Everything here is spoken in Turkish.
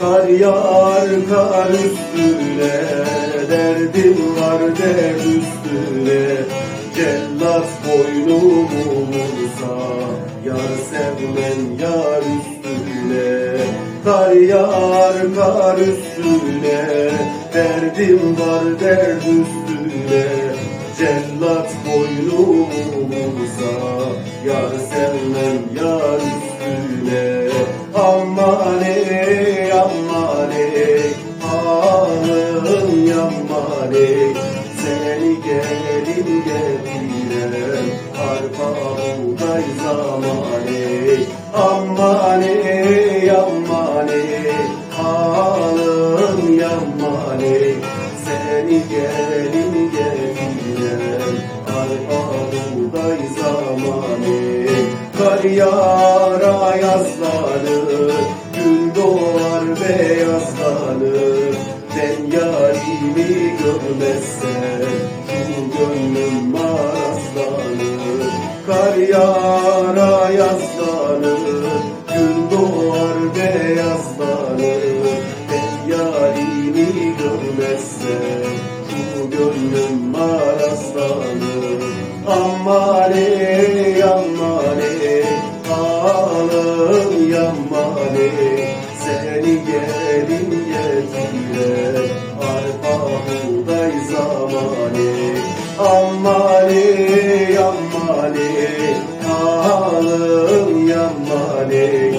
Kar yağar kar üstüne Derdim var dert üstüne. Cellat boynumu vursa Yar sevmen yar üstüne. Kar yağar kar üstüne Derdim var dert üstüne. Cellat boynumu vursa Yar sevmem yar üstüne. Aman ey yaman ey Seni gelin getiren Arpa buğday zaman ey Aman ey aman ey Ağlım yaman ey Seni gelin getiren Arpa buğday zamanı. Kar yağar ayazlanır Gün doğar yarimi görmezsem Şu gönlüm marazlanır Kar yağar ayazlanır Gün doğar beyazlanır Ben yarimi görmezsem Şu gönlüm aman ey Ağlım yaman ey Seni gelin getiren Ammali, ammali, halım yammali